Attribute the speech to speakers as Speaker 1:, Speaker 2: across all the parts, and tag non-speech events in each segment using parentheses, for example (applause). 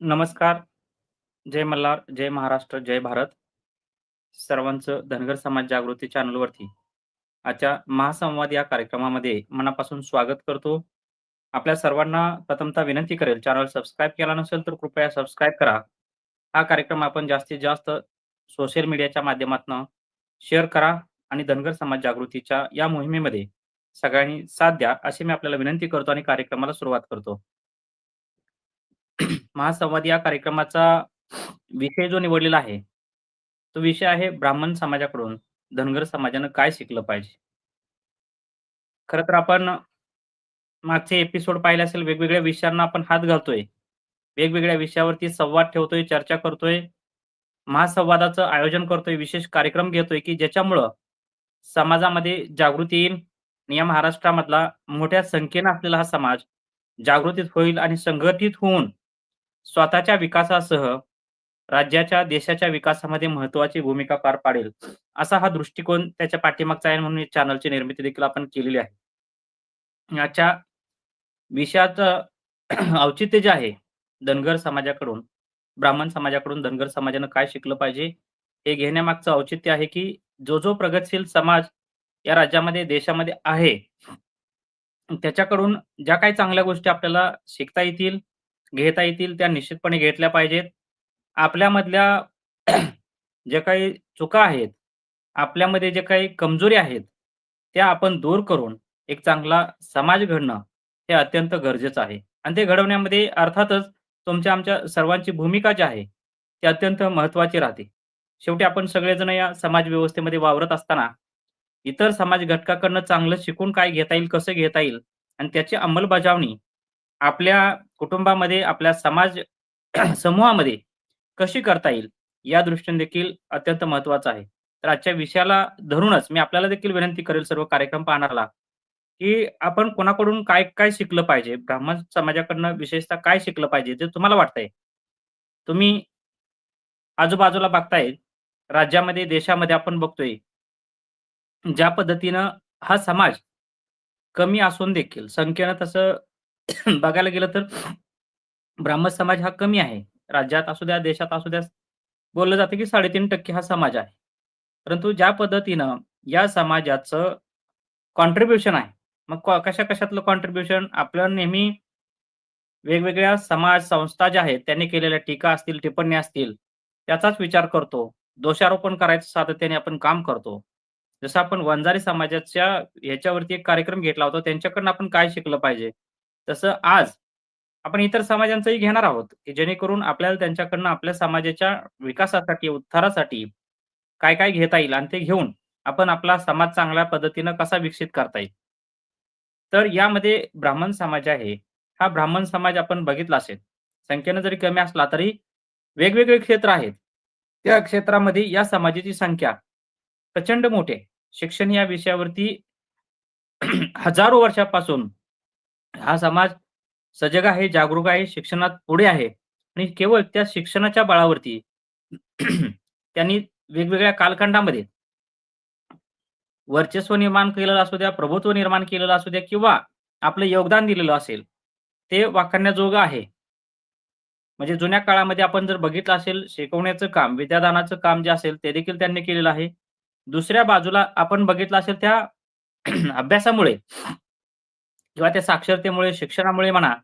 Speaker 1: नमस्कार. जय मल्हार, जय महाराष्ट्र, जय भारत. सर्वांचं धनगर समाज जागृती चॅनलवरती आजच्या महासंवाद या कार्यक्रमामध्ये मनापासून स्वागत करतो. आपल्या सर्वांना प्रथमतः विनंती करेल, चॅनल सबस्क्राईब केला नसेल तर कृपया सबस्क्राईब करा. हा कार्यक्रम आपण जास्तीत जास्त सोशल मीडियाच्या माध्यमातून शेअर करा आणि धनगर समाज जागृतीच्या या मोहिमेमध्ये सगळ्यांनी साथ द्या, अशी मी आपल्याला विनंती करतो आणि कार्यक्रमाला सुरुवात करतो. महासंवाद या कार्यक्रमाचा विषय जो निवडलेला आहे, तो विषय आहे ब्राह्मण समाजाकडून धनगर समाजानं काय शिकलं पाहिजे? खर तर आपण मागचे एपिसोड पाहिले असेल, वेगवेगळ्या विषयांना आपण हात घालतोय. वेगवेगळ्या विषयावरती संवाद ठेवतोय, चर्चा करतोय. महासंवादाचं आयोजन करतोय, विशेष कार्यक्रम घेतोय, की ज्याच्यामुळं समाजामध्ये जागृती येईल या महाराष्ट्रामधला मोठ्या संख्येनं असलेला हा समाज जागृतीत होईल आणि संघटित होऊन स्वतःच्या विकासासह राज्याच्या, देशाच्या विकासामध्ये महत्त्वाची भूमिका पार पाडेल. असा हा दृष्टिकोन त्याच्या पाठीमागचा आहे म्हणून चॅनलची निर्मिती देखील आपण केलेली आहे. याच्या विषयाचं औचित्य जे आहे, धनगर समाजाकडून, ब्राह्मण समाजाकडून धनगर समाजानं काय शिकलं पाहिजे, हे घेण्यामागचं औचित्य आहे, की जो, जो प्रगतशील समाज या राज्यामध्ये, देशामध्ये आहे, त्याच्याकडून ज्या काही चांगल्या गोष्टी आपल्याला शिकता येतील, घेता येतील, त्या निश्चितपणे घेतल्या पाहिजेत. आपल्यामधल्या (clears throat) ज्या काही चुका आहेत, आपल्यामध्ये जे काही कमजोरी आहेत, त्या आपण दूर करून एक चांगला समाज घडणं हे अत्यंत गरजेचं आहे आणि ते घडवण्यामध्ये अर्थातच तुमच्या आमच्या सर्वांची भूमिका जी आहे, ती अत्यंत महत्त्वाची राहते. शेवटी आपण सगळेजण या समाज व्यवस्थेमध्ये वावरत असताना, इतर समाज घटकाकडनं चांगलं शिकून काय घेता येईल, कसं घेता येईल आणि त्याची अंमलबजावणी आपल्या कुटुंबामध्ये, आपल्या समाज (clears throat) समूहामध्ये कशी करता येईल, या दृष्टीने देखील अत्यंत महत्वाचं आहे. तर आजच्या विषयाला धरूनच मी आपल्याला देखील विनंती करेल सर्व कार्यक्रम पाहणाऱ्याला, की आपण कोणाकडून काय-काय शिकलं पाहिजे? ब्राह्मण समाजाकडनं विशेषतः काय शिकलं पाहिजे, जे तुम्हाला वाटतंय? तुम्ही आजूबाजूला बघताय, राज्यामध्ये, देशामध्ये आपण बघतोय ज्या पद्धतीनं हा समाज कमी असून देखील संख्येनं तसं (coughs) बघायला गेलं तर ब्राह्मण समाज हा कमी आहे. राज्यात असू द्या, देशात असू द्या, बोललं जातं की 3.5% हा समाज आहे. परंतु ज्या पद्धतीनं या समाजाचं कॉन्ट्रीब्युशन आहे, मग कशा-कशातलं कॉन्ट्रीब्युशन आपल्या नेहमी वेगवेगळ्या समाज संस्था ज्या आहेत, त्यांनी केलेल्या टीका असतील, टिप्पण्या असतील, त्याचाच विचार करतो. दोषारोपण करायचं सातत्याने आपण काम करतो. जसं आपण वंजारी समाजाच्या ह्याच्यावरती एक कार्यक्रम घेतला होता, त्यांच्याकडनं आपण काय शिकलं पाहिजे? तसं आज आपण इतर समाजांचंही घेणार आहोत, की जेणेकरून आपल्याला त्यांच्याकडनं आपल्या समाजाच्या विकासासाठी, उद्धारासाठी काय-काय घेता येईल आणि ते घेऊन आपण आपला समाज चांगल्या पद्धतीनं कसा विकसित करता येईल. तर यामध्ये ब्राह्मण समाज आहे, हा ब्राह्मण समाज आपण बघितला असेल, संख्येनं जरी कमी असला तरी वेगवेगळे क्षेत्र आहेत. त्या क्षेत्रामध्ये या समाजाची संख्या प्रचंड मोठी शिक्षण या विषयावरती हजारो वर्षापासून हा समाज सजग आहे, जागरूक आहे, शिक्षणात पुढे आहे आणि केवळ त्या शिक्षणाच्या बळावरती (clears throat) त्यांनी वेगवेगळ्या कालखंडामध्ये वर्चस्व निर्माण केलेलं असू द्या, प्रभुत्व निर्माण केलेलं असू द्या किंवा आपलं योगदान दिलेलं असेल, ते वाखण्याजोगं आहे. म्हणजे जुन्या काळामध्ये आपण जर बघितलं असेल, शिकवण्याचं काम, विद्यादानाचं काम जे असेल, ते देखील त्यांनी केलेलं आहे. दुसऱ्या बाजूला आपण बघितलं असेल त्या (clears throat) अभ्यासामुळे किंवा त्या साक्षरतेमुळे, शिक्षणामुळे म्हणा,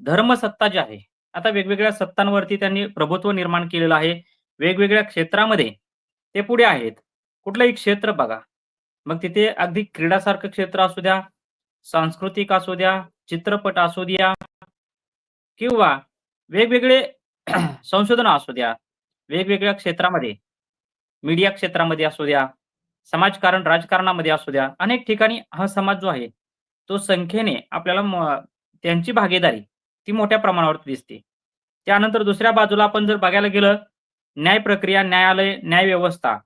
Speaker 1: धर्मसत्ता जी आहे, आता वेगवेगळ्या सत्तांवरती त्यांनी प्रभुत्व निर्माण केलेलं आहे. वेगवेगळ्या क्षेत्रामध्ये ते पुढे आहेत. कुठलंही क्षेत्र बघा, मग तिथे अगदी क्रीडासारखं क्षेत्र असू द्या, सांस्कृतिक असू द्या, चित्रपट असू द्या किंवा वेगवेगळे (clears throat) संशोधन असू द्या, वेगवेगळ्या क्षेत्रामध्ये, मीडिया क्षेत्रामध्ये असू द्या, समाजकारण, राजकारणामध्ये असू द्या, अनेक ठिकाणी हा समाज जो आहे, तो संख्येने आपल्याला त्यांची भागीदारी ती मोठ्या प्रमाणावरती दिसते. त्यानंतर दुसऱ्या बाजूला आपण जर बघायला गेलं, न्याय प्रक्रिया, न्यायालय, न्याय व्यवस्था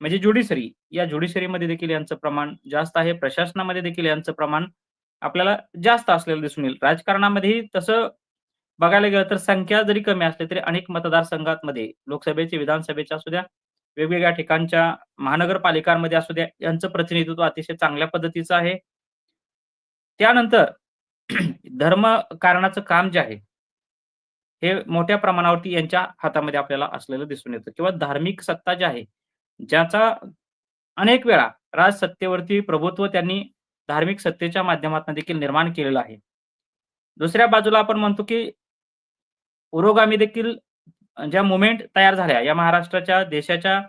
Speaker 1: म्हणजे ज्युडिशरी, या ज्युडिशरीमध्ये देखील यांचं प्रमाण जास्त आहे. प्रशासनामध्ये देखील यांचं प्रमाण आपल्याला जास्त असलेलं दिसून येईल. राजकारणामध्येही तसं बघायला गेलं तर संख्या जरी कमी असली तरी अनेक मतदारसंघांमध्ये लोकसभेचे, विधानसभेच्या असू द्या, वेगवेगळ्या ठिकाणच्या महानगरपालिकांमध्ये असू द्या, यांचं प्रतिनिधित्व अतिशय चांगल्या पद्धतीचं आहे. त्यानंतर (clears throat) धर्म कारणाचं काम जे आहे हे मोठ्या प्रमाणावरती यांच्या हातामध्ये आपल्याला असलेलं दिसून येतं किंवा धार्मिक सत्ता जी आहे, ज्याचा अनेक वेळा राजसत्तेवरती प्रभुत्व त्यांनी धार्मिक सत्तेच्या माध्यमातून देखील निर्माण केलेलं आहे. दुसऱ्या बाजूला आपण म्हणतो, की पुरोगामी देखील ज्या मुवमेंट तयार झाल्या या महाराष्ट्राच्या देशाच्या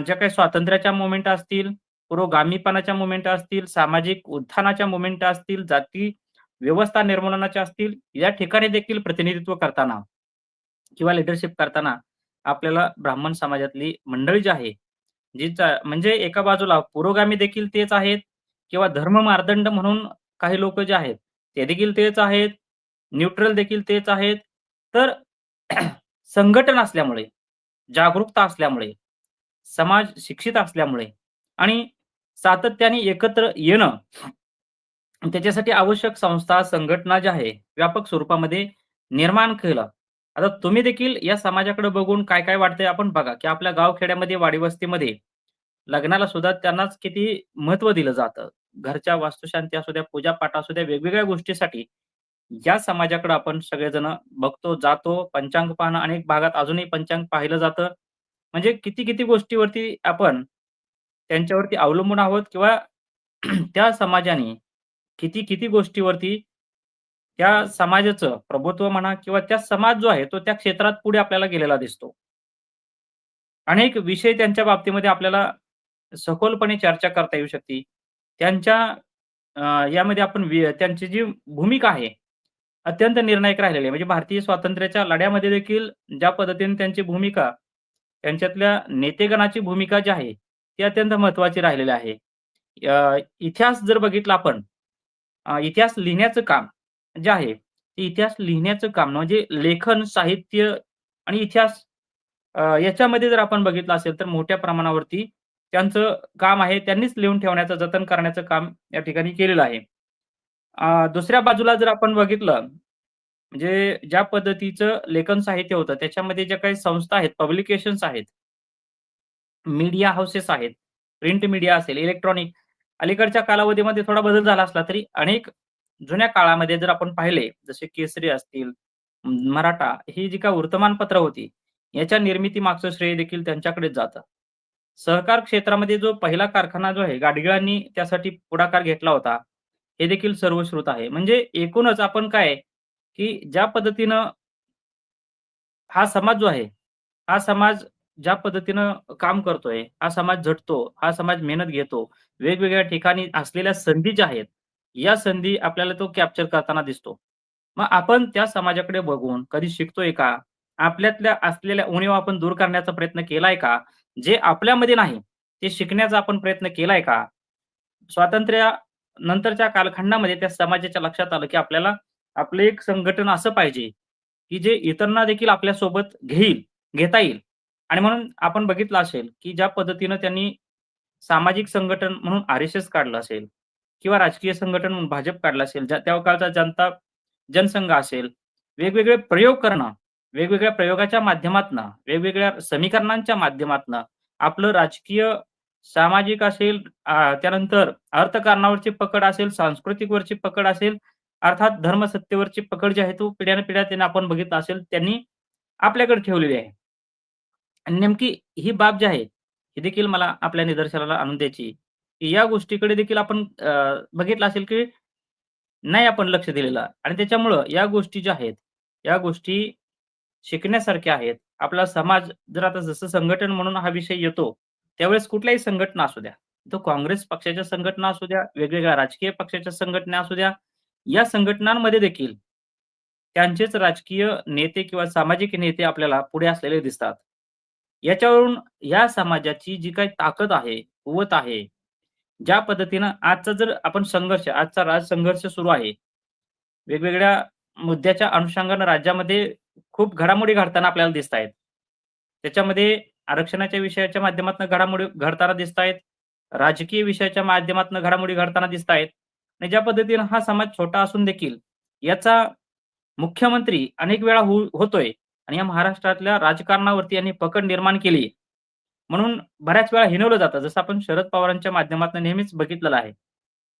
Speaker 1: ज्या काही स्वातंत्र्याच्या मुवमेंट असतील, पुरोगामीपणाच्या मुवमेंट असतील, सामाजिक उत्थानाच्या मुमेंट असतील, जाती व्यवस्था निर्मूलनाच्या असतील, या ठिकाणी देखील प्रतिनिधित्व करताना किंवा लीडरशिप करताना आपल्याला ब्राह्मण समाजातली मंडळी जी आहे, जी म्हणजे एका बाजूला पुरोगामी देखील तेच आहेत किंवा धर्म मार्दंड म्हणून काही लोक जे आहेत, ते देखील तेच आहेत, न्यूट्रल देखील तेच आहेत. तर (clears throat) संघटन असल्यामुळे, जागरूकता असल्यामुळे, समाज शिक्षित असल्यामुळे आणि सातत्याने एकत्र येणं त्याच्यासाठी आवश्यक संस्था, संघटना ज्या आहे, व्यापक स्वरूपामध्ये निर्माण केलं. आता तुम्ही देखील या समाजाकडे बघून काय-काय वाटतंय आपण बघा, की आपल्या गाव-खेड्यामध्ये, लग्नाला सुद्धा त्यांनाच किती महत्त्व दिलं जातं. घरच्या वास्तुशांती असू द्या, पूजा-पाठ असू द्या, वेगवेगळ्या गोष्टीसाठी या समाजाकडे आपण सगळेजण बघतो, जातो. पंचांग पाहणं अनेक भागात अजूनही पंचांग पाहिलं जातं. म्हणजे किती-किती गोष्टीवरती आपण त्यांच्यावरती अवलंबून आहोत किंवा (clears throat) त्या समाजाने किती-किती गोष्टीवरती त्या समाजाचं प्रभुत्व म्हणा किंवा त्या समाज जो आहे, तो त्या क्षेत्रात पुढे आपल्याला गेलेला दिसतो. अनेक विषय त्यांच्या बाबतीमध्ये आपल्याला सखोलपणे चर्चा करता येऊ शकते. त्यांच्या यामध्ये आपण त्यांची जी भूमिका आहे, अत्यंत निर्णायक राहिलेली आहे. म्हणजे भारतीय स्वातंत्र्याच्या लढ्यामध्ये देखील ज्या पद्धतीने त्यांची भूमिका, त्यांच्यातल्या नेतेगणाची भूमिका जी आहे, ही अत्यंत महत्त्वाची राहिलेली आहे. इतिहास जर बघितला आपण, इतिहास लिहिण्याचं काम जे आहे, ते इतिहास लिहिण्याचं काम म्हणजे लेखन, साहित्य आणि इतिहास याच्यामध्ये जर आपण बघितलं असेल, तर मोठ्या प्रमाणावरती त्यांचं काम आहे. त्यांनीच लिहून ठेवण्याचं, जतन करण्याचं काम या ठिकाणी केलेलं आहे. दुसऱ्या बाजूला जर आपण बघितलं, म्हणजे ज्या पद्धतीचं लेखन साहित्य होतं, त्याच्यामध्ये ज्या काही संस्था आहेत, पब्लिकेशन्स आहेत, मीडिया हाऊसेस आहेत, प्रिंट मीडिया असेल, इलेक्ट्रॉनिक अलीकडच्या कालावधीमध्ये थोडा बदल झाला असला तरी अनेक जुन्या काळामध्ये जर आपण पाहिले, जसे केसरी असतील, मराठा ही जी का वर्तमानपत्र होती, याच्या निर्मिती मागचं श्रेय देखील त्यांच्याकडेच जातं. सहकार क्षेत्रामध्ये जो पहिला कारखाना जो आहे, गाडगिळांनी त्यासाठी पुढाकार घेतला होता, हे देखील सर्वश्रुत आहे. म्हणजे एकूणच आपण काय की ज्या पद्धतीनं हा समाज जो आहे, हा समाज ज्या पद्धतीनं काम करतोय, हा समाज झटतो, हा समाज मेहनत घेतो. वेगवेगळ्या ठिकाणी असलेल्या संधी ज्या आहेत, या संधी आपल्याला तो कॅप्चर करताना दिसतो. मग आपण त्या समाजाकडे बघून कधी शिकतोय का? आपल्यातल्या असलेल्या उणीव आपण दूर करण्याचा प्रयत्न केलाय का? जे आपल्यामध्ये नाही, ते शिकण्याचा आपण प्रयत्न केलाय का? स्वातंत्र्यानंतरच्या कालखंडामध्ये त्या समाजाच्या लक्षात आलं, की आपल्याला आपलं एक संघटन असं पाहिजे, की जे इतरांना देखील आपल्यासोबत घेईल घेता येईल. आणि म्हणून आपण बघितलं असेल, की ज्या पद्धतीनं त्यांनी सामाजिक संघटन म्हणून आर-एस-एस काढलं असेल किंवा राजकीय संघटन म्हणून भाजप काढलं असेल. ज्या त्या काळचा जनता जनसंघ असेल, वेगवेगळे प्रयोग करणं, वेगवेगळ्या प्रयोगाच्या माध्यमातून वेगवेगळ्या समीकरणांच्या माध्यमातून आपलं राजकीय, सामाजिक असेल, त्यानंतर अर्थकारणावरची पकड असेल, सांस्कृतिकवरची पकड असेल, अर्थात धर्मसत्तेवरची पकड जी आहे, तो पिढ्यानपिढ्या त्यांनी आपण बघितलं असेल, त्यांनी आपल्याकडे ठेवलेली आहे. आणि नेमकी ही बाब जी आहे, ही देखील मला आपल्या निदर्शनाला आणून द्यायची, की या गोष्टीकडे देखील आपण बघितलं असेल, की नाही आपण लक्ष दिलेलं आणि त्याच्यामुळं या गोष्टी ज्या आहेत, या गोष्टी शिकण्यासारख्या आहेत. आपला समाज जर आता जसं संघटन म्हणून हा विषय येतो, त्यावेळेस कुठल्याही संघटना असू द्या, तो काँग्रेस पक्षाच्या संघटना असू द्या, वेगवेगळ्या राजकीय पक्षाच्या संघटना असू द्या, या संघटनांमध्ये देखील त्यांचेच राजकीय नेते किंवा सामाजिक नेते आपल्याला पुढे असलेले दिसतात. याच्यावरून या समाजाची जी काही ताकद आहे, कुवत आहे, ज्या पद्धतीनं आजचा जर आपण संघर्ष, आजचा राजसंघर्ष सुरू आहे. वेगवेगळ्या मुद्द्याच्या अनुषंगानं राज्यामध्ये खूप घडामोडी घडताना आपल्याला दिसतायत. त्याच्यामध्ये आरक्षणाच्या विषयाच्या माध्यमातून घडामोडी घडताना दिसतायत. राजकीय विषयाच्या माध्यमातून घडामोडी घडताना दिसतायत. आणि ज्या पद्धतीनं हा समाज छोटा असून देखील याचा मुख्यमंत्री अनेक वेळा होतोय आणि या महाराष्ट्रातल्या राजकारणावरती यांनी पकड निर्माण केली. म्हणून बऱ्याच वेळा हिणवलं जातं. जसं आपण शरद पवारांच्या माध्यमातून नेहमीच बघितलेलं आहे.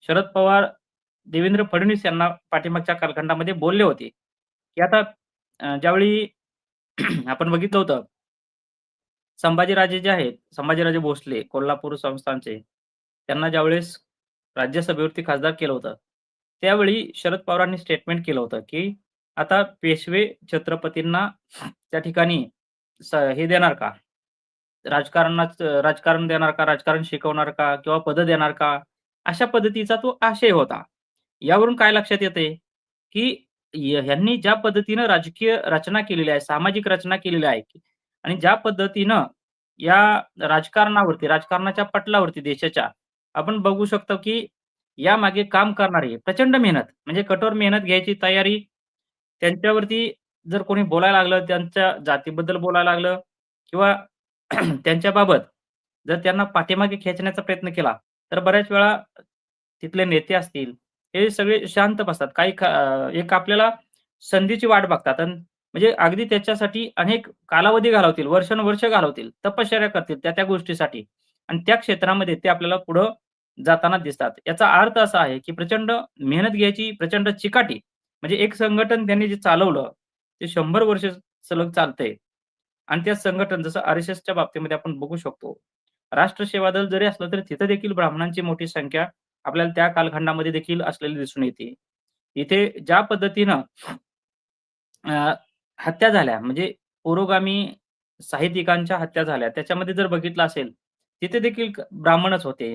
Speaker 1: शरद पवार देवेंद्र फडणवीस यांना पाठीमागच्या कालखंडामध्ये बोलले होते, की आता ज्यावेळी (clears throat) आपण बघितलं होतं संभाजीराजे जे आहेत, संभाजीराजे भोसले कोल्हापूर संस्थांचे त्यांना ज्यावेळेस राज्यसभेवरती खासदार केलं होतं, त्यावेळी शरद पवारांनी स्टेटमेंट केलं होतं, की आता पेशवे छत्रपतींना त्या ठिकाणी हे देणार का? राजकारणाच राजकारण देणार का? राजकारण शिकवणार का? किंवा पद देणार का? अशा पद्धतीचा तो आशय होता. यावरून काय लक्षात येते की ह्यांनी ज्या पद्धतीनं राजकीय रचना केलेली आहे, सामाजिक रचना केलेली आहे आणि ज्या पद्धतीनं या राजकारणावरती, राजकारणाच्या पटलावरती देशाच्या आपण बघू शकतो, की यामागे काम करणारी प्रचंड मेहनत म्हणजे कठोर मेहनत घ्यायची तयारी त्यांच्यावरती जर कोणी बोलायला लागलं, त्यांच्या जातीबद्दल बोलायला लागलं किंवा (clears throat) त्यांच्याबाबत जर त्यांना पाठीमागे खेचण्याचा प्रयत्न केला, तर बऱ्याच वेळा तिथले नेते असतील, हे सगळे शांत बसतात. काही एक आपल्याला संधीची वाट बघतात अन् म्हणजे अगदी त्याच्यासाठी अनेक कालावधी घालवतील, वर्षानुवर्ष घालवतील, तपश्चर्या करतील त्या-त्या गोष्टीसाठी आणि त्या क्षेत्रामध्ये ते आपल्याला पुढं जाताना दिसतात. याचा अर्थ असा आहे, की प्रचंड मेहनत घ्यायची, प्रचंड चिकाटी म्हणजे एक संघटन त्यांनी जे चालवलं, ते शंभर वर्ष सलग चालतंय आणि त्या संघटन जसं आर-एस-एसच्या बाबतीमध्ये आपण बघू शकतो. राष्ट्र सेवा दल जरी असलं, तरी तिथं देखील ब्राह्मणांची मोठी संख्या आपल्याला त्या कालखंडामध्ये देखील असलेली दिसून येते. इथे ज्या पद्धतीनं हत्या झाल्या म्हणजे पुरोगामी साहित्यिकांच्या हत्या झाल्या. त्याच्यामध्ये जर बघितलं असेल, तिथे देखील ब्राह्मणच होते.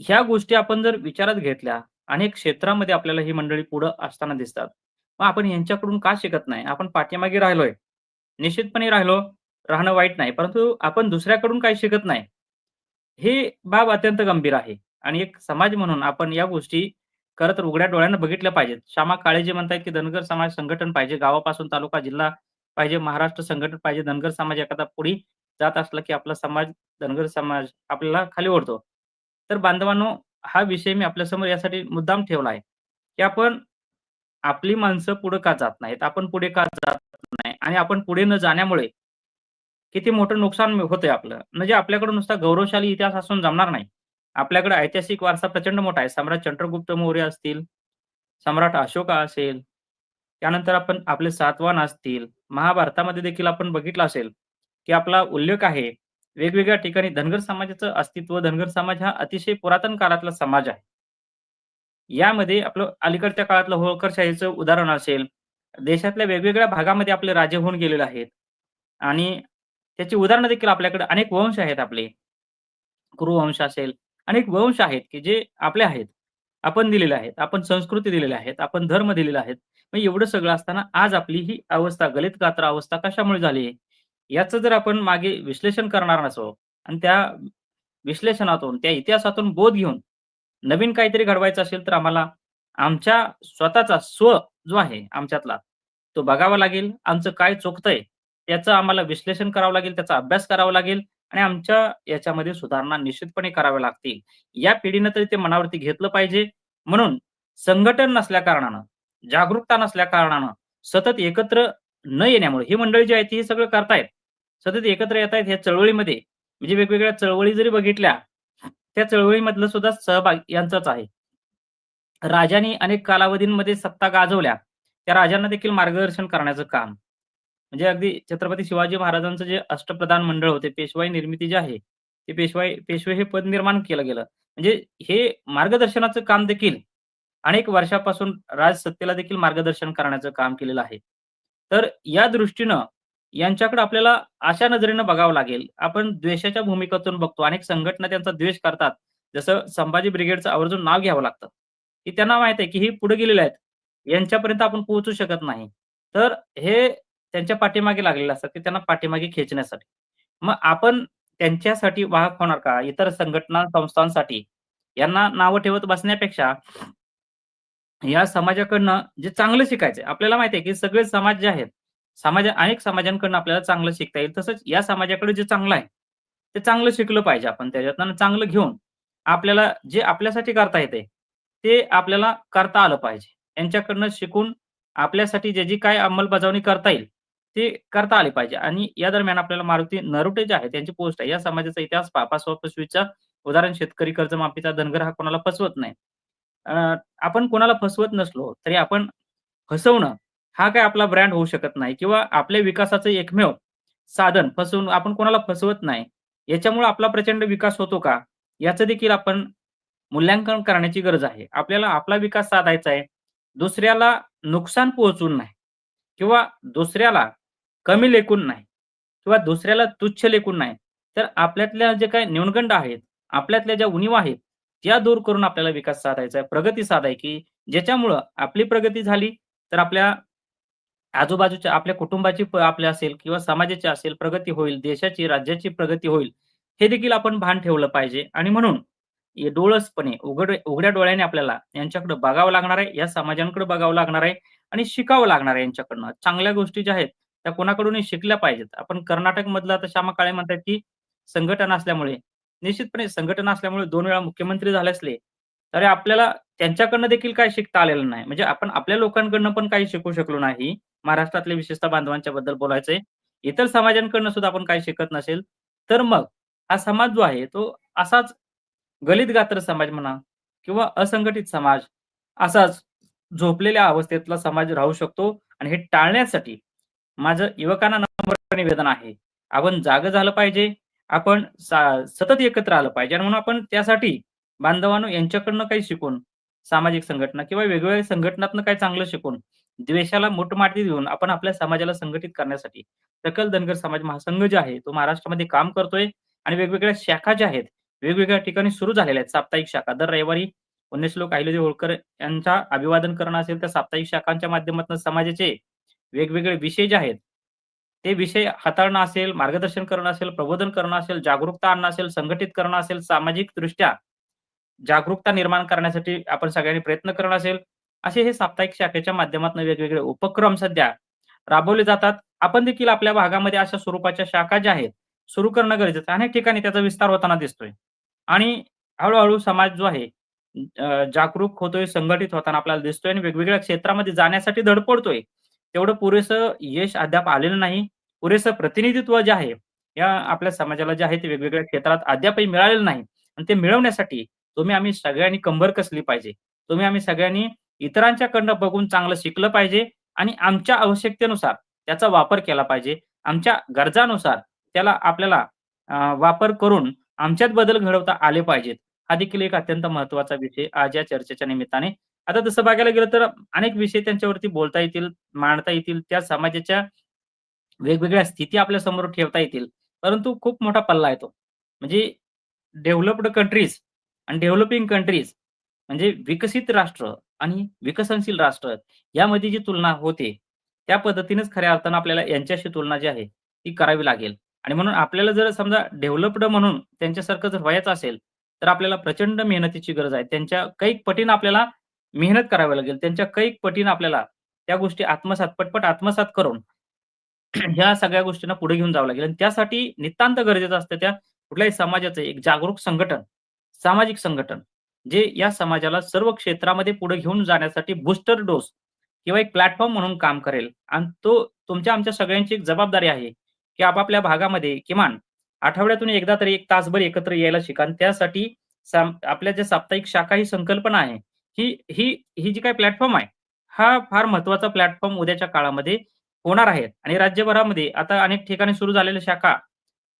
Speaker 1: ह्या गोष्टी आपण जर विचारात घेतल्या, अनेक क्षेत्रामध्ये आपल्याला ही मंडळी पुढं असताना दिसतात. मग आपण यांच्याकडून का शिकत नाही? आपण पाठीमागे राहिलोय. निश्चितपणे राहिलो, राहणं वाईट नाही. परंतु आपण दुसऱ्याकडून काही शिकत नाही. हे बाब अत्यंत गंभीर आहे आणि एक समाज म्हणून आपण या गोष्टी खरं तर उघड्या डोळ्यानं बघितल्या पाहिजेत. श्यामा काळे जे म्हणतात की धनगर समाज संघटन पाहिजे, गावापासून तालुका, जिल्हा पाहिजे, महाराष्ट्र संघटन पाहिजे. धनगर समाज एखादा पुढे जात असला, की आपला समाज, धनगर समाज आपल्याला खाली ओढतो. तर बांधवांनो, हा विषय मी आपल्यासमोर यासाठी मुद्दाम ठेवला आहे, की आपण आपली माणसं पुढे का जात नाहीत? आपण पुढे का जात नाही? आणि आपण पुढे न जाण्यामुळे किती मोठं नुकसान होतंय आपलं. म्हणजे आपल्याकडे नुसता गौरवशाली इतिहास असून जमणार नाही. आपल्याकडे ऐतिहासिक वारसा प्रचंड मोठा आहे. सम्राट चंद्रगुप्त मौर्य असतील, सम्राट अशोका असेल, त्यानंतर आपण आपले सातवान असतील. महाभारतामध्ये देखील आपण बघितलं असेल, की आपला उल्लेख आहे. वेगवेगळ्या ठिकाणी धनगर समाजाचं अस्तित्व, धनगर समाज हा अतिशय पुरातन काळातला समाज आहे. यामध्ये आपलं अलीकडच्या काळातलं होळकरशाहीचं उदाहरण असेल, देशातल्या वेगवेगळ्या भागामध्ये आपले राजे होऊन गेलेले आहेत आणि त्याची उदाहरणं देखील आपल्याकडे अनेक वंश आहेत आपले. कुरुवंश असेल, अनेक वंश आहेत, की जे आपले आहेत. आपण दिलेले आहेत. आपण संस्कृती दिलेल्या आहेत. आपण धर्म दिलेले आहेत. मग एवढं सगळं असताना आज आपली ही अवस्था, गलित गात्र अवस्था कशामुळे झाली आहे? याचं जर आपण मागे विश्लेषण करणार नसो आणि त्या विश्लेषणातून, त्या इतिहासातून बोध घेऊन नवीन काहीतरी घडवायचं असेल, तर आम्हाला आमच्या स्वतःचा स्व जो आहे आमच्यातला, तो बघावा लागेल. आमचं काय चुकतंय, त्याचं आम्हाला विश्लेषण करावं लागेल, त्याचा अभ्यास करावा लागेल आणि आमच्या याच्यामध्ये सुधारणा निश्चितपणे कराव्या लागतील. या पिढीनं तरी ते मनावरती घेतलं पाहिजे. म्हणून संघटन नसल्या कारणानं, जागरूकता नसल्या कारणानं, सतत एकत्र न येण्यामुळे ही मंडळी जी आहेत, ती सगळं करतायत. सतत एकत्र येतायत ह्या चळवळीमध्ये. म्हणजे वेगवेगळ्या चळवळी जरी बघितल्या, त्या चळवळीमधलं सुद्धा सहभाग यांचाच आहे. राजांनी अनेक कालावधींमध्ये सत्ता गाजवल्या. त्या राजांना देखील मार्गदर्शन करण्याचं काम. म्हणजे अगदी छत्रपती शिवाजी महाराजांचं जे अष्टप्रधान मंडळ होते, पेशवाई निर्मिती जे आहे, ते पेशवाई पेशवे हे पद निर्माण केलं गेलं. म्हणजे हे मार्गदर्शनाचं काम देखील अनेक वर्षापासून राजसत्तेला देखील मार्गदर्शन करण्याचं काम केलेलं आहे. तर या दृष्टीनं यांच्याकडे आपल्याला अशा नजरेनं बघावं लागेल. आपण द्वेषाच्या भूमिकेतून बघतो. अनेक संघटना त्यांचा द्वेष करतात. जसं संभाजी ब्रिगेडचं आवर्जून नाव घ्यावं लागतं, की त्यांना माहीत आहे, की हे पुढे गेलेले आहेत. यांच्यापर्यंत आपण पोहोचू शकत नाही. तर हे त्यांच्या पाठीमागे लागलेले असतात, की त्यांना पाठीमागे खेचण्यासाठी. मग आपण त्यांच्यासाठी वाहक होणार का? इतर संघटना, संस्थांसाठी यांना नावं ठेवत बसण्यापेक्षा या समाजाकडनं जे चांगलं शिकायचंय. आपल्याला माहिती आहे, की सगळे समाज जे आहेत, समाज अनेक समाजांकडून आपल्याला चांगलं शिकता येईल. तसंच या समाजाकडे जे चांगलं आहे, ते चांगलं शिकलं पाहिजे आपण त्याच्यातनं चांगलं घेऊन आपल्याला जे आपल्यासाठी करता येते ते आपल्याला करता आलं पाहिजे. यांच्याकडनं शिकून आपल्यासाठी जे जी काय अंमलबजावणी करता येईल, ते करता आले पाहिजे आणि या दरम्यान आपल्याला मारुती नरोटे जे आहेत, त्यांची पोस्ट आहे. या समाजाचा इतिहास पहा. उदाहरण शेतकरी कर्जमाफीचा धनगर हा कोणाला फसवत नाही. आपण कोणाला फसवत नसलो, तरी आपण फसवणं हा काय आपला ब्रँड होऊ शकत नाही किंवा आपल्या विकासाचं एकमेव साधन फसवून आपण कोणाला फसवत नाही. याच्यामुळे आपला प्रचंड विकास होतो का? याचं देखील आपण मूल्यांकन करण्याची गरज आहे. आपल्याला आपला विकास साधायचा आहे. दुसऱ्याला नुकसान पोहोचवून नाही किंवा दुसऱ्याला कमी लेखून नाही किंवा दुसऱ्याला तुच्छ लेखून नाही. तर आपल्यातल्या जे काही न्यूनगंड आहेत, आपल्यातल्या ज्या उणीवा आहेत, त्या दूर करून आपल्याला विकास साधायचा आहे, प्रगती साधायची, ज्याच्यामुळं आपली प्रगती झाली, तर आपल्या आजूबाजूच्या आपल्या कुटुंबाची आपल्या असेल किंवा समाजाची असेल प्रगती होईल, देशाची, राज्याची प्रगती होईल, हे देखील आपण भान ठेवलं पाहिजे आणि म्हणून डोळसपणे उघड उघड्या डोळ्याने आपल्याला यांच्याकडे बघावं लागणार आहे, या समाजांकडे बघावं लागणार आहे आणि शिकावं लागणार आहे यांच्याकडनं. चांगल्या गोष्टी ज्या आहेत, त्या कोणाकडूनही शिकल्या पाहिजेत. आपण कर्नाटकमधलं आता श्यामा काळे म्हणतात, की संघटना असल्यामुळे निश्चितपणे संघटना असल्यामुळे दोन वेळा मुख्यमंत्री झाले असले, तर आपल्याला त्यांच्याकडनं देखील काही शिकता आलेलं नाही. म्हणजे आपण आपल्या लोकांकडनं पण काही शिकू शकलो नाही. महाराष्ट्रातल्या विशेषतः बांधवांच्या बद्दल बोलायचंय. इतर समाजांकडनं सुद्धा आपण काही शिकत नसेल, तर मग हा समाज जो आहे तो असाच गलित गात्र समाज म्हणा किंवा असंघटित समाज असाच झोपलेल्या अवस्थेतला समाज राहू शकतो आणि हे टाळण्यासाठी माझं युवकांना नम्र निवेदन आहे. आपण जागं झालं पाहिजे. आपण सतत एकत्र आलं पाहिजे आणि म्हणून आपण त्यासाठी बांधवांनो यांच्याकडनं काही शिकून, सामाजिक संघटना किंवा वेगवेगळ्या संघटनातनं काही चांगलं शिकून, द्वेषाला मोठमाटीत देऊन आपण आपल्या समाजाला संघटित करण्यासाठी सकल धनगर समाज महासंघ जे आहे, तो महाराष्ट्रामध्ये काम करतोय आणि वेगवेगळ्या शाखा ज्या आहेत, वेगवेगळ्या ठिकाणी सुरू झालेल्या आहेत. साप्ताहिक शाखा दर रविवारी पुण्यश्लोक अहिल्यादेवी होळकर यांचा अभिवादन करणं असेल, त्या साप्ताहिक शाखांच्या माध्यमातून समाजाचे वेगवेगळे विषय जे आहेत, ते विषय हाताळणं असेल, मार्गदर्शन करणं असेल, प्रबोधन करणं असेल, जागरूकता आणणं असेल, संघटित करणं असेल, सामाजिक दृष्ट्या जागरूकता निर्माण करण्यासाठी आपण सगळ्यांनी प्रयत्न करणं असेल, असे हे साप्ताहिक शाखेच्या माध्यमातून वेगवेगळे उपक्रम सध्या राबवले जातात. आपण देखील आपल्या भागामध्ये अशा स्वरूपाच्या शाखा ज्या आहेत, सुरू करणं गरजेचं अनेक ठिकाणी त्याचा विस्तार होताना दिसतोय आणि हळूहळू समाज जो आहे जागरूक होतोय, संघटित होताना आपल्याला दिसतोय आणि वेगवेगळ्या क्षेत्रामध्ये जाण्यासाठी धडपडतोय. तेवढं पुरेसं यश अद्याप आलेलं नाही. पुरेसं प्रतिनिधित्व जे आहे, या आपल्या समाजाला जे आहे ते वेगवेगळ्या क्षेत्रात अद्यापही मिळालेलं नाही आणि ते मिळवण्यासाठी तुम्ही आम्ही सगळ्यांनी कंबर कसली पाहिजे. तुम्ही आम्ही सगळ्यांनी इतरांच्याकडनं बघून चांगलं शिकलं पाहिजे आणि आमच्या आवश्यकतेनुसार त्याचा वापर केला पाहिजे. आमच्या गरजानुसार त्याला आपल्याला वापर करून आमच्यात बदल घडवता आले पाहिजेत. हा देखील एक अत्यंत महत्त्वाचा विषय आज या चर्चेच्या निमित्ताने. आता तसं बघायला गेलं तर अनेक विषय त्यांच्यावरती बोलता येतील, मांडता येतील. त्या समाजाच्या वेगवेगळ्या स्थिती आपल्यासमोर ठेवता येतील. परंतु खूप मोठा पल्ला आहे तो. म्हणजे डेव्हलप्ड कंट्रीज आणि डेव्हलपिंग कंट्रीज म्हणजे विकसित राष्ट्र आणि विकसनशील राष्ट्र यामध्ये जी तुलना होते, त्या पद्धतीनेच खऱ्या अर्थानं आपल्याला यांच्याशी तुलना जी आहे, ती करावी लागेल. आणि म्हणून आपल्याला जर समजा डेव्हलप्ड म्हणून त्यांच्यासारखं जर व्हायचं असेल, तर आपल्याला प्रचंड मेहनतीची गरज आहे. त्यांच्या कैक पटीनं आपल्याला मेहनत करावी लागेल. त्यांच्या कैक पटीनं आपल्याला त्या गोष्टी आत्मसात पटपट आत्मसात करून ह्या सगळ्या गोष्टींना पुढे घेऊन जावं लागेल आणि त्यासाठी नितांत गरजेचं असतं त्या कुठल्याही समाजाचं एक जागरूक संघटन, सामाजिक संघटन, जे या समाजाला सर्व क्षेत्रामध्ये पुढे घेऊन जाण्यासाठी बूस्टर डोस किंवा एक प्लॅटफॉर्म म्हणून काम करेल. आणि तो तुमच्या आमच्या सगळ्यांची एक जबाबदारी आहे, की आपापल्या भागामध्ये किमान आठवड्यातून एकदा तरी एक तासभर एकत्र यायला शिका. त्यासाठी आपल्या ज्या साप्ताहिक शाखा ही संकल्पना आहे, ही ही ही जी काही प्लॅटफॉर्म आहे, हा फार महत्त्वाचा प्लॅटफॉर्म उद्याच्या काळामध्ये होणार आहेत आणि राज्यभरामध्ये आता अनेक ठिकाणी सुरू झालेल्या शाखा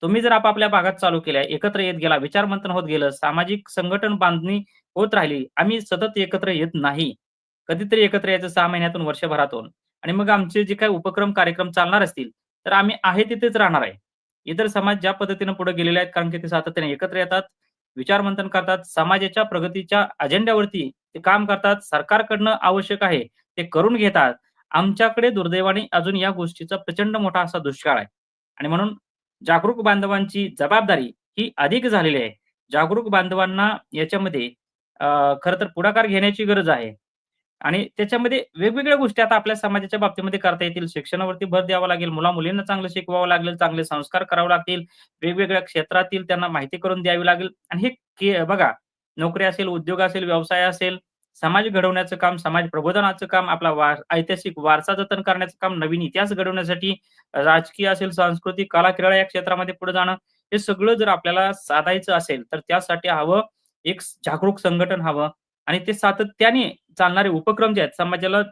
Speaker 1: तुम्ही जर आपापल्या भागात चालू केल्या, एकत्र येत गेला, विचार मंथन होत गेलं, सामाजिक संघटन बांधणी होत राहिली. आम्ही सतत एकत्र येत नाही. कधीतरी एकत्र यायचं सहा महिन्यातून, वर्षभरातून आणि मग आमचे जे काही उपक्रम, कार्यक्रम चालणार असतील, तर आम्ही आहे तिथेच राहणार आहे. इतर समाज ज्या पद्धतीने पुढे गेलेले आहेत, कारण की ते सातत्याने एकत्र येतात, विचार मंथन करतात, समाजाच्या प्रगतीच्या अजेंड्यावरती ते काम करतात. सरकारकडनं आवश्यक आहे ते करून घेतात. आमच्याकडे दुर्दैवाने अजून या गोष्टीचा प्रचंड मोठा असा दुष्काळ आहे आणि म्हणून जागरूक बांधवांची जबाबदारी ही अधिक झालेली आहे. जागरूक बांधवांना याच्यामध्ये खर तर पुढाकार घेण्याची गरज आहे. आणि त्याच्यामध्ये वेगवेगळ्या गोष्टी आता आपल्या समाजाच्या बाबतीमध्ये करता येतील. शिक्षणावरती भर द्यावा लागेल, मुला-मुलींना चांगलं शिकवावं लागेल, चांगले संस्कार करावे लागतील, वेगवेगळ्या क्षेत्रातील त्यांना माहिती करून द्यावी लागेल. आणि हे बघा नोकरी असेल, उद्योग असेल, व्यवसाय असेल, समाज घडवण्याचं काम, समाज प्रबोधनाचं काम, आपला ऐतिहासिक वारसा जतन करण्याचं काम, नवीन इतिहास घडवण्यासाठी राजकीय असेल, सांस्कृतिक, कला, क्रीडा या क्षेत्रामध्ये पुढे जाणं, हे सगळं जर आपल्याला साधायचं असेल, तर त्यासाठी हवं एक जागरूक संघटन हवं आणि ते सातत्याने चालणारे उपक्रम जे आहेत समाजाला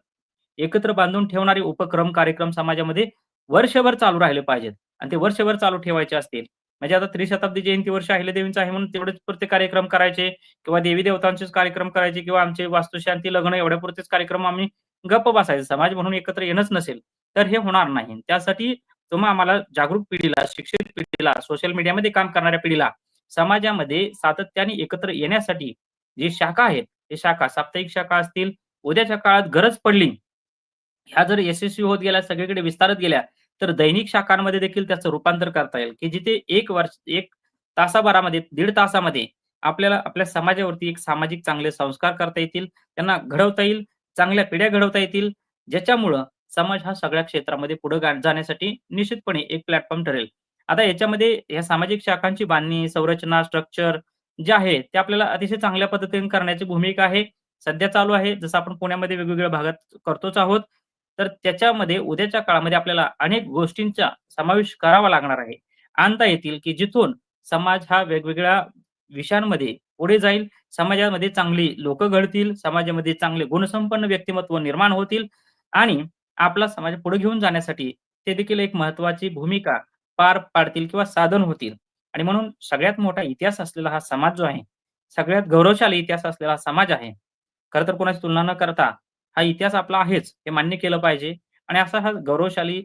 Speaker 1: एकत्र बांधून ठेवणारे उपक्रम, कार्यक्रम समाजामध्ये वर्षभर चालू राहिले पाहिजेत आणि ते वर्षभर चालू ठेवायचे असतील. म्हणजे आता त्रिशताब्दी जयंती वर्ष अहिल्यादेवींचं आहे म्हणून तेवढेच पुरते कार्यक्रम करायचे किंवा देवी-देवतांचेच कार्यक्रम करायचे किंवा आमचे वास्तुशांती, लग्न एवढ्यापुरतेच कार्यक्रम आम्ही गप्प बसायचे समाज म्हणून एकत्र येणंच नसेल, तर हे होणार नाही. त्यासाठी तुम्हा आम्हाला जागरूक पिढीला, शिक्षित पिढीला, सोशल मीडियामध्ये काम करणाऱ्या पिढीला समाजामध्ये सातत्याने एकत्र येण्यासाठी जी शाखा आहेत, ते शाखा साप्ताहिक शाखा असतील, उद्याच्या काळात गरज पडली, ह्या जर यशस्वी होत गेल्या, सगळीकडे विस्तारत गेल्या, तर दैनिक शाखांमध्ये देखील त्याचं रूपांतर करता येईल, की जिथे एक वर्ष एक तासाभरामध्ये, दीड तासामध्ये आपल्याला आपल्या समाजावरती एक सामाजिक चांगले संस्कार करता येतील, त्यांना घडवता येईल, चांगल्या पिढ्या घडवता येतील, ज्याच्यामुळं समाज हा सगळ्या क्षेत्रामध्ये पुढे जाण्यासाठी निश्चितपणे एक प्लॅटफॉर्म ठरेल. आता याच्यामध्ये ह्या सामाजिक शाखांची बांधणी, संरचना, स्ट्रक्चर जे आहे, ते आपल्याला अतिशय चांगल्या पद्धतीने करण्याची भूमिका आहे. सध्या चालू आहे. जसं आपण पुण्यामध्ये वेगवेगळ्या भागात करतोच आहोत. तर त्याच्यामध्ये उद्याच्या काळामध्ये आपल्याला अनेक गोष्टींचा समावेश करावा लागणार आहे. आणता येतील, की जिथून समाज हा वेगवेगळ्या विषयांमध्ये पुढे जाईल, समाजामध्ये चांगली लोक घडतील, समाजामध्ये चांगले गुणसंपन्न व्यक्तिमत्व निर्माण होतील आणि आपला समाज पुढे घेऊन जाण्यासाठी ते देखील एक महत्त्वाची भूमिका पार पाडतील किंवा साधन होतील आणि म्हणून सगळ्यात मोठा इतिहास असलेला हा समाज जो आहे, सगळ्यात गौरवशाली इतिहास असलेला समाज आहे. खर तर कोणाची तुलना न करता हा इतिहास आपला आहेच, हे मान्य केलं पाहिजे आणि असा हा गौरवशाली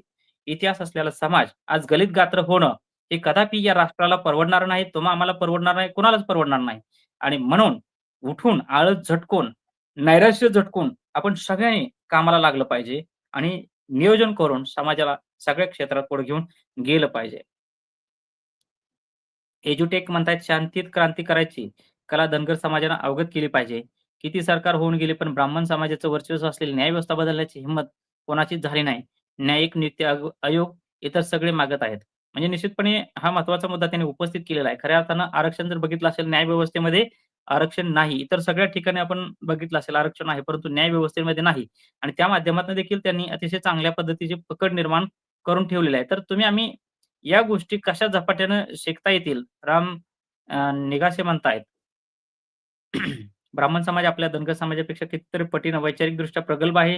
Speaker 1: इतिहास असलेला समाज आज गलित गात्र होणं, हे कदापि या राष्ट्राला परवडणार नाही, तुम्हा आम्हाला परवडणार नाही, कुणालाच परवडणार नाही आणि म्हणून उठून, आळस झटकून, नैराश्य झटकून आपण सगळ्यांनी कामाला लागलं पाहिजे आणि नियोजन करून समाजाला सगळ्या क्षेत्रात पुढे घेऊन गेलं पाहिजे. एज्युटेक म्हणतात शांतीत क्रांती करायची कला धनगर समाजाला अवगत केली पाहिजे. किती सरकार होऊन गेले, पण ब्राह्मण समाजाचं वर्चस्व असलेली न्यायव्यवस्था बदलण्याची हिंमत कोणाचीच झाली नाही. न्यायिक नियुक्ती आयोग इतर सगळे मागत आहेत. म्हणजे निश्चितपणे हा महत्त्वाचा मुद्दा त्यांनी उपस्थित केलेला आहे. खऱ्या अर्थानं आरक्षण जर बघितलं असेल न्यायव्यवस्थेमध्ये आरक्षण नाही. इतर सगळ्या ठिकाणी आपण बघितलं असेल आरक्षण आहे, परंतु न्यायव्यवस्थेमध्ये नाही आणि त्या माध्यमातून देखील त्यांनी अतिशय चांगल्या पद्धतीची पकड निर्माण करून ठेवलेली आहे. तर तुम्ही आम्ही या गोष्टी कशा झपाट्यानं शिकता येतील, राम निघासे निगासे म्हणतायत. ब्राह्मण समाज आपल्या धनगर समाजापेक्षा कितीतरी पटीनं वैचारिक दृष्ट्या प्रगल्भ आहे.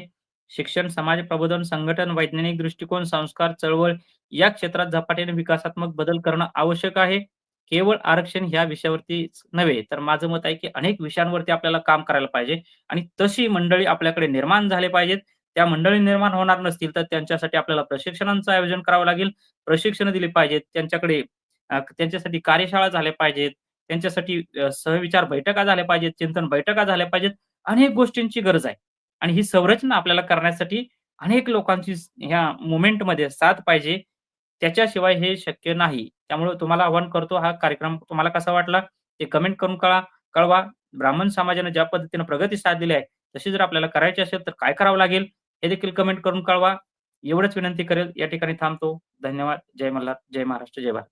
Speaker 1: शिक्षण, समाज प्रबोधन, संघटन, वैज्ञानिक दृष्टिकोन, संस्कार, चळवळ या क्षेत्रात झपाट्याने विकासात्मक बदल करणं आवश्यक आहे. केवळ आरक्षण ह्या विषयावरतीच नव्हे, तर माझं मत आहे, की अनेक विषयांवरती आपल्याला काम करायला पाहिजे आणि तशी मंडळी आपल्याकडे निर्माण झाले पाहिजेत. त्या मंडळी निर्माण होणार नसतील, तर त्यांच्यासाठी आपल्याला प्रशिक्षणांचं आयोजन करावं लागेल. प्रशिक्षण दिले पाहिजेत. त्यांच्याकडे त्यांच्यासाठी कार्यशाळा झाल्या पाहिजेत. त्यांच्यासाठी सहविचार बैठका झाल्या पाहिजेत, चिंतन बैठका झाल्या पाहिजेत. अनेक गोष्टींची गरज आहे आणि ही संरचना आपल्याला करण्यासाठी अनेक लोकांची ह्या मुवमेंटमध्ये साथ पाहिजे. त्याच्याशिवाय हे शक्य नाही. त्यामुळे तुम्हाला आवाहन करतो, हा कार्यक्रम तुम्हाला कसा वाटला ते कमेंट करून कळा कळवा. ब्राह्मण समाजाने ज्या पद्धतीने प्रगती साधलेली आहे, तशी जर आपल्याला करायची असेल, तर काय करावं लागेल हे देखील कमेंट करून कळवा. एवढंच विनंती करेल. या ठिकाणी थांबतो. धन्यवाद. जय मल्हार, जय महाराष्ट्र, जय भारत.